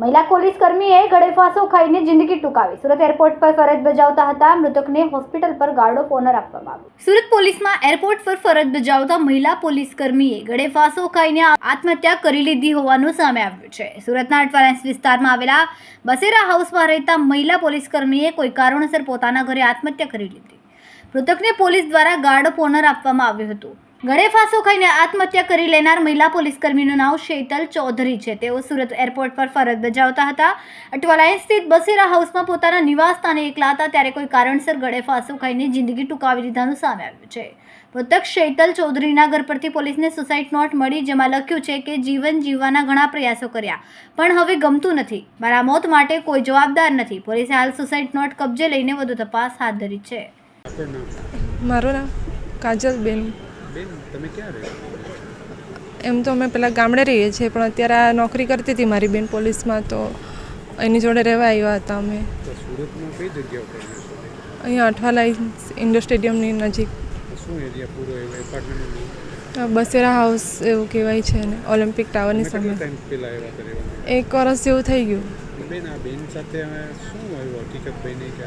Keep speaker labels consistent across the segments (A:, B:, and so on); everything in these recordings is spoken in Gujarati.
A: મહિલા પોલીસ કર્મીએ ગળેફાસો ખાઈને જિંદગી ટૂંકાવી. સુરત એરપોર્ટ પર ફરજ બજાવતા હતા મૃતકને હોસ્પિટલ પર ગાર્ડ ઓફ ઓનર આપવામાં આવ્યો. સુરત પોલીસમાં એરપોર્ટ પર ફરજ બજાવતા મહિલા પોલીસ કર્મીએ ગળેફાંસો ખાઈને આત્મહત્યા કરી લીધી હોવાનું સામે આવ્યું છે. સુરતના અટવાલેન્સ વિસ્તારમાં આવેલા બસેરા હાઉસમાં રહેતા મહિલા પોલીસ કર્મીએ કોઈ કારણોસર પોતાના ઘરે આત્મહત્યા કરી લીધી. મૃતકને પોલીસ દ્વારા ગાર્ડ ઓફ ઓનર આપવામાં આવ્યું હતું. ગળે ફાંસો ખાઈને આત્મહત્યા કરી લેનાર મહિલા પોલીસ કર્મીનું નામ શૈતલ ચૌધરી છે. તેઓ સુરત એરપોર્ટ પર ફરજ બજાવતા હતા. અટવાલાય સ્થિત બસેરા હાઉસમાં પોતાના નિવાસ સ્થાને એકલા હતા. ત્યારે કોઈ કારણસર ગળે ફાંસો ખાઈને જિંદગી ટૂંકાવી લીધાનું સામે આવ્યું છે. મૃતક શૈતલ ચૌધરીના ઘર પરથી પોલીસને સુસાઇડ નોટ મળી, જેમાં લખ્યું છે કે જીવન જીવવાના ઘણા પ્રયાસો કર્યા, પણ હવે ગમતું નથી. મારા મોત માટે કોઈ જવાબદાર નથી. પોલીસે હાલ સુસાઇડ નોટ કબજે લઈને વધુ તપાસ હાથ ધરી છે.
B: મારું નામ કાજલબેન
C: બેન તમે ક્યાં રહો?
B: એમ તો અમે પહેલાં ગામડે રહીએ છીએ પણ અત્યારે આ નોકરી કરતી હતી મારી બેન પોલીસમાં તો એની જોડે રહેવા આવ્યા હતા અમે.
C: સુરતમાં કઈ જગ્યા
B: અહીંયા અઠવાલા ઇન્ડોર સ્ટેડિયમની નજીક.
C: શું એરિયા પૂરો એપાર્ટમેન્ટ
B: બસેરા હાઉસ એવું કહેવાય છે ને ઓલિમ્પિક ટાવરની સામે. એક વર્ષ જેવું થઈ ગયું.
C: બેન આ બેન સાથે શું હકીકત બની કે?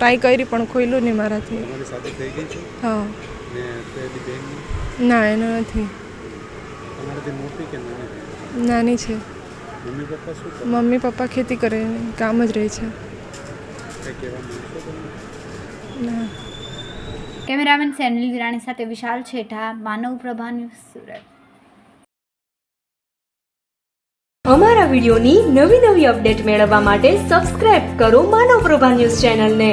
B: ટ્રાય કરી પણ ખોલ્યું નહીં મારાથી.
C: તમારી સાથે થઈ ગઈ છે?
B: હા.
C: ને પેલી બેન?
B: ના એનું નથી.
C: નાની?
B: છે.
C: મમ્મી પપ્પા શું કરે?
B: મમ્મી પપ્પા ખેતી કરે કામ જ રહે છે.
A: કેમેરામેન સેનિલ વિરાણી સાથે વિશાલ છેઠા માનવ પ્રભા ન્યૂઝ સુરત.
D: અમારા વિડીયોની નવી નવી અપડેટ મેળવવા માટે સબસ્ક્રાઇબ કરો માનવ પ્રભા ન્યૂઝ ચેનલને.